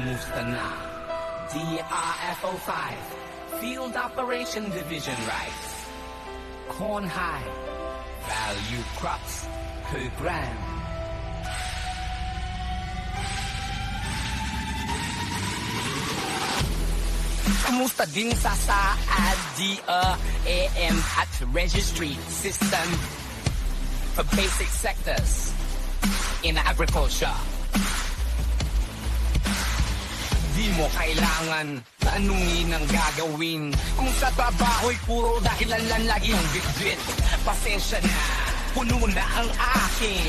kamusta na? DRFO5, Field Operation Division Rights. Corn high, value crops per gram. Kamusta din sa Saad DRAM at Registry System for basic sectors in agriculture. Di mo kailangan. Tanungin ang gagawin. Kung sa trabaho'y puro dahilan lang lagi ang bitbit Pasensya na, puno na ang akin.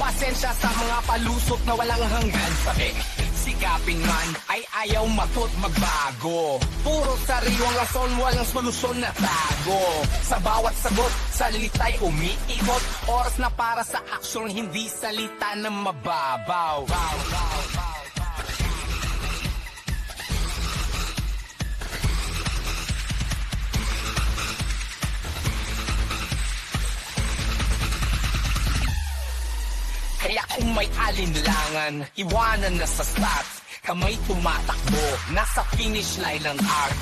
Pasensya sa mga palusot na walang hanggan sabi Sikapin man ay ayaw matot magbago. Puro sariwang rason, walang solusyon na tago. Sa bawat sagot, salita'y umiikot. Oras na para sa aksyon, hindi salita na mababaw. Bow, bow, Kaya kung may alinlangan, iwanan na sa start. Kamay tumatakbo, nasa finish line ng art.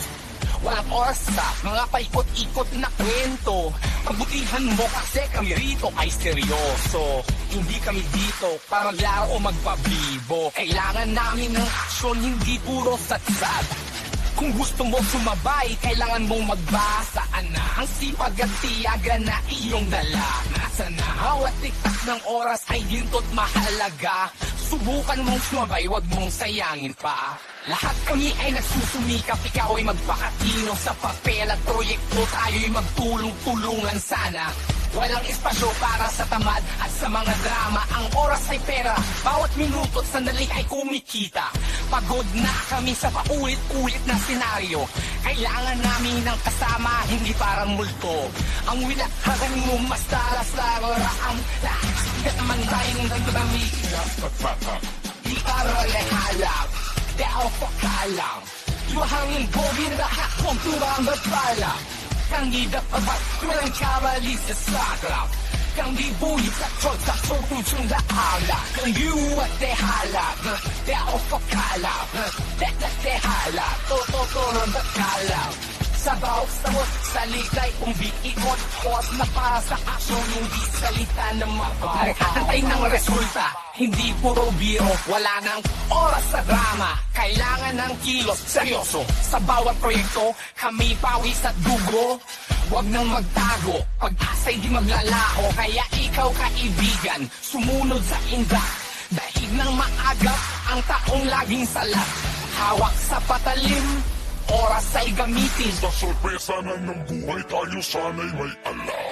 Walang oras sa mga paikot-ikot na kwento. Pagbutihan mo kasi kami rito ay seryoso. Hindi kami dito para laro o magpabibo Kailangan namin ng aksyon, hindi puro satsat kung gusto mo sumabay, kailangan mong magbasa na Ang sipag at tiyaga na iyong dala. Nasa na hawat tiktak ng oras ay ginto't mahalaga. Subukan mong sumabay, wag mong sayangin pa. Lahat kami ay nagsusumikap, ikaw ay magpakatino Sa papel at proyekto, tayo'y magtulong-tulungan sana. Walang espasyo para sa tamad at sa mga drama. Ang oras ay pera, bawat minuto at sandali ay kumikita Pagod na kami sa paulit-ulit na senaryo. Kailangan namin ng kasama, hindi parang multo. Ang wilakagan mo mas talas na ang lahat naman tayong nagdami Di arale halap, di ako pakalam. Yuhangin bogin na hakong turang batala Kang idapabat, walang kamali sa sagrap Kang dibulit sa trot sa sotong da ala Kang yuwat de halap, di ako pakalam De de de halap, to to to ng bakalap sa bawat sawat, salita'y umbiikot Oras na para sa aksyon, hindi salita na mabaw Antay ng resulta, hindi puro biro Wala nang oras sa drama. Kailangan ng kilos, seryoso. Sa bawat proyekto, kami pawis at dugo Huwag nang magtago, pag-asa'y di maglalaho Kaya ikaw kaibigan, sumunod sa indak Dahil nang maagap, ang taong laging salat. Hawak sa patalim, oras ay gamitin. Sa sorpresa na ng buhay tayo sana'y may alam